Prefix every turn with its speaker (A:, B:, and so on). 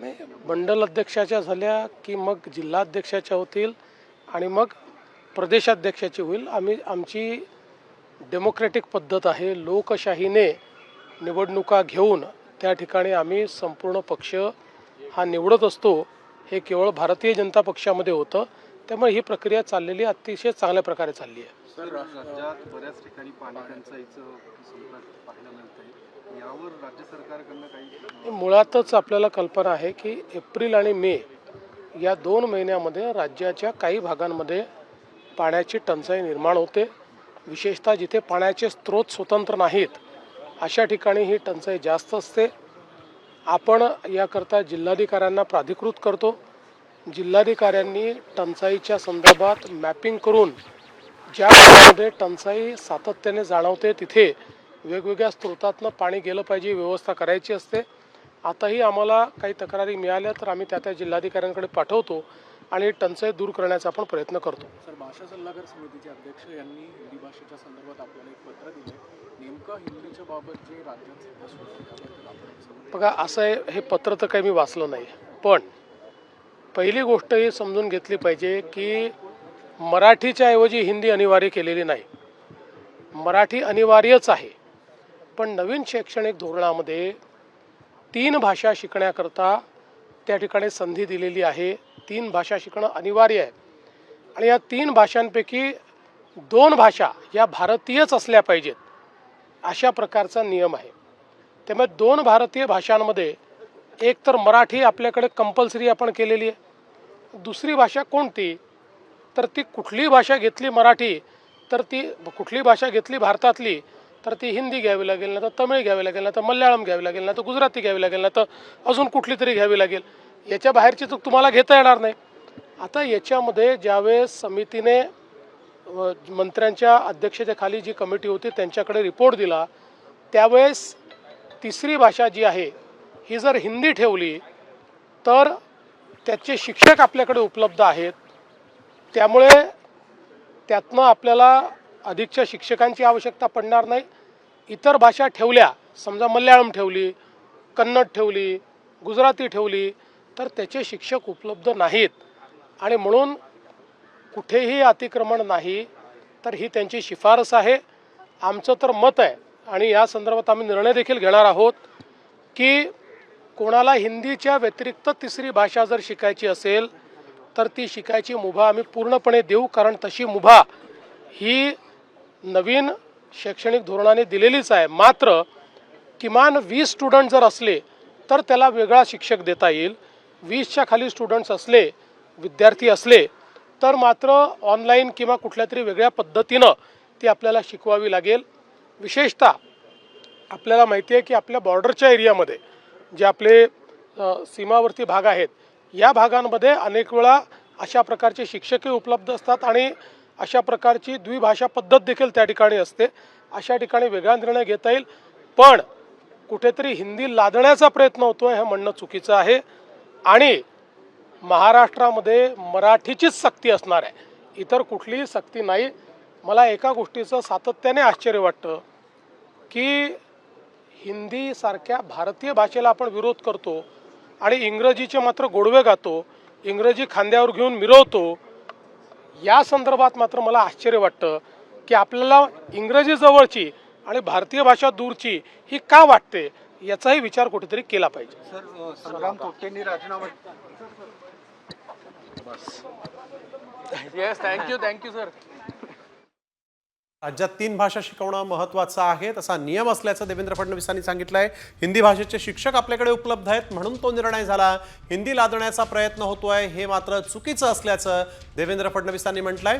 A: नाही मंडल अध्यक्षाच्या झाल्या की मग जिल्हाध्यक्षाच्या होतील आणि मग प्रदेशाध्यक्षाची होईल. आम्ही आमची डेमोक्रॅटिक पद्धत आहे. लोकशाहीने निवडणुका घेऊन त्या ठिकाणी आम्ही संपूर्ण पक्ष हा निवडत असतो. हे केवळ भारतीय जनता पक्षामध्ये होतं. त्यामुळे ही प्रक्रिया चाललेली अतिशय चांगल्या प्रकारे चालली आहे.
B: सर राज्यात बऱ्याच ठिकाणी पाणी टंचाईचं पाहायला यावर राज्य सरकारकडनं काही
A: मुळातच आपल्याला कल्पना आहे की एप्रिल आणि मे या दोन महिन्यामध्ये राज्याच्या काही भागांमध्ये पाण्याची टंचाई निर्माण होते. विशेषतः जिथे पाण्याचे स्रोत स्वतंत्र नाहीत अशा ठिकाणी ही टंचाई जास्त असते. आपण याकरता जिल्हाधिकाऱ्यांना प्राधिकृत करतो. जिल्हाधिकाऱ्यांनी टंचाईच्या संदर्भात मॅपिंग करून ज्या भागामध्ये टंचाई सातत्याने जाणवते तिथे वेगवेगळ्या स्रोतातनं पाणी गेलं पाहिजे व्यवस्था करायची असते. आताही आम्हाला काही तक्रारी मिळाल्या तर आम्ही त्या त्या जिल्हाधिकाऱ्यांकडे पाठवतो आणि टंचाई दूर करण्याचा आपण प्रयत्न करतो.
C: सर भाषा सल्लागार समितीचे अध्यक्ष यांनी हिंदी भाषेच्या संदर्भात आपल्याला एक पत्र दिले नेमकं हिंदीच्या बाबत जे राज्यात
A: बघा असं आहे हे पत्र तर काही मी वाचलं नाही पण पहिली गोष्ट ही समजून घेतली पाहिजे की मराठीच्या ऐवजी हिंदी अनिवार्य केलेली नाही. मराठी अनिवार्यच आहे. पण नवीन शैक्षणिक धोरणामध्ये तीन भाषा शिकण्याकरता त्या ठिकाणी संधी दिलेली आहे. तीन भाषा शिकणं अनिवार्य आहे. आणि या तीन भाषांपैकी दोन भाषा या भारतीयच असल्या पाहिजेत अशा प्रकारचा नियम आहे. त्यामुळे दोन भारतीय भाषांमध्ये एक तर मराठी आपल्याकडे कंपल्सरी आपण केलेली आहे. दुसरी भाषा कोणती? तर ती कुठली भाषा घेतली मराठी तर ती कुठली भाषा घेतली भारतातली तर ती हिंदी घ्यावी लागेल ना तर तमिळ घ्यावी लागेल ना तर मल्याळम घ्यावी लागेल ना तर गुजराती घ्यावी लागेल ना तर अजून कुठली तरी घ्यावी लागेल. याच्या बाहेरची तर तुम्हाला घेता येणार नाही. आता याच्यामध्ये ज्यावेळेस समितीने व मंत्र्यांच्या अध्यक्षतेखाली जी कमिटी होती त्यांच्याकडे रिपोर्ट दिला त्यावेळेस तिसरी भाषा जी आहे ही जर हिंदी ठेवली तर त्याचे शिक्षक आपल्याकडे उपलब्ध आहेत. त्यामुळे त्यातनं आपल्याला अधिकच्या शिक्षकांची आवश्यकता पडणार नाही. इतर भाषा ठेवल्या समजा मल्याळम ठेवली कन्नड ठेवली गुजराती ठेवली तर त्याचे शिक्षक उपलब्ध नाहीत. आणि म्हणून कुठेही अतिक्रमण नाही तर ही त्यांची शिफारस आहे. आमचं तर मत आहे आणि या संदर्भात आम्ही निर्णय देखील घेणार आहोत की कोणाला हिंदीच्या व्यतिरिक्त तिसरी भाषा जर शिकायची असेल तर ती शिकायची मुभा आम्ही पूर्णपणे देऊ कारण तशी मुभा ही नवीन शैक्षणिक धोरणाने दिलेलीच आहे. मात्र किमान वीस स्टुडंट जर असले तर त्याला वेगळा शिक्षक देता येईल. वीसच्या खाली स्टुडंट्स असले विद्यार्थी असले तर मात्र ऑनलाईन किंवा कुठल्या तरी वेगळ्या पद्धतीनं ती आपल्याला शिकवावी लागेल. विशेषतः आपल्याला माहिती आहे की आपल्या बॉर्डरच्या एरियामध्ये जे आपले सीमावर्ती भाग आहेत या भागांमध्ये अनेक वेळा अशा प्रकारचे शिक्षकही उपलब्ध असतात आणि अशा प्रकारची द्विभाषा पद्धत देखील त्या ठिकाणी असते. अशा ठिकाणी वेगळा निर्णय घेता येईल. पण कुठेतरी हिंदी लादण्याचा प्रयत्न होतो आहे हे म्हणणं चुकीचं आहे आणि महाराष्ट्रामध्ये मराठीचीच सक्ती असणार आहे. इतर कुठलीही सक्ती नाही. मला एका गोष्टीचं सातत्याने आश्चर्य वाटतं की हिंदीसारख्या भारतीय भाषेला आपण विरोध करतो आणि इंग्रजीचे मात्र गोडवे गातो इंग्रजी खांद्यावर घेऊन मिरवतो या संदर्भात मात्र मला आश्चर्य वाटतं की आपल्याला इंग्रजी जवळची आणि भारतीय भाषा दूरची ही का वाटते याचाही विचार कुठेतरी केला पाहिजे.
B: राजीनामा
C: येस थँक्यू थँक्यू सर
D: राज्यात तीन भाषा शिकवणं महत्त्वाचं आहे तसा नियम असल्याचं देवेंद्र फडणवीसांनी सांगितलं आहे हिंदी भाषेचे शिक्षक आपल्याकडे उपलब्ध आहेत म्हणून तो निर्णय झाला. हिंदी लादण्याचा प्रयत्न होतोय हे मात्र चुकीचं असल्याचं देवेंद्र फडणवीसांनी म्हटलं आहे